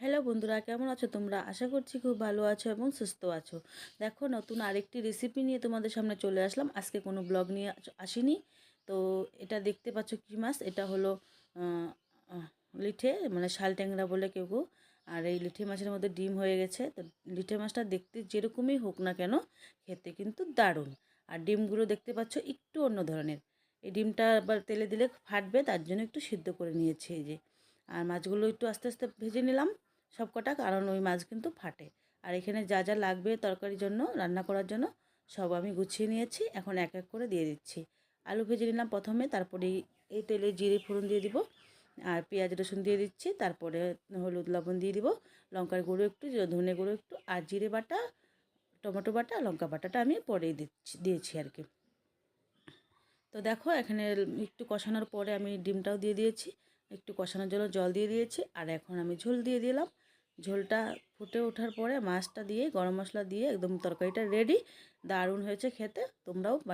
Hello বন্ধুরা, কেমন আছো তোমরা? আশা করছি খুব ভালো আছো এবং সুস্থ আছো। দেখো, নতুন আরেকটি রেসিপি নিয়ে তোমাদের সামনে চলে আসলাম। আজকে কোনো ব্লগ নিয়ে আস- আসিনি। তো এটা দেখতে পাচ্ছ কী মাছ? এটা হলো লিঠে মানে শাল ট্যাংরা বলে কেউ কেউ। আর এই লিঠে মাছের মধ্যে ডিম হয়ে গেছে। তো লিঠে মাছটা দেখতে যেরকমই হোক না কেন, খেতে কিন্তু দারুণ। আর ডিমগুলো দেখতে পাচ্ছ একটু অন্য ধরনের। এই ডিমটা আবার তেলে দিলে ফাটবে, তার জন্য একটু সিদ্ধ করে নিয়েছি এই যে। আর মাছগুলো একটু আস্তে আস্তে ভেজে নিলাম সব কটা কারণ ওই মাছ কিন্তু ফাটে। আর এখানে যা যা লাগবে তরকারির জন্য, রান্না করার জন্য, সব আমি গুছিয়ে নিয়েছি। এখন এক এক করে দিয়ে দিচ্ছি। আলু ভেজে নিলাম প্রথমে, তারপরে এই- তেলে জিরে ফোড়ন দিয়ে দিব, আর পেঁয়াজ, রসুন দিয়ে দিচ্ছি, তারপরে হলুদ, লবণ দিয়ে দিব, লঙ্কার গুঁড়ো একটু ধনে গুঁড়ো একটু, আর জিরে বাটা, টমেটো বাটা, লঙ্কা বাটাটা আমি পরে দিচ্ছি, দিয়েছি আর কি। তো দেখো, এখানে একটু কষানোর পরে আমি ডিমটাও দিয়ে দিয়েছি। একটু কষানোর জন্য জল দিয়ে দিয়েছি। আর এখন আমি ঝোল দিয়ে দিলাম। ঝোলটা ফুটে ওঠার পরে মাছটা দিয়ে গরম মশলা দিয়ে একদম তরকারিটা রেডি দারুণ হয়েছে খেতে। তোমরাও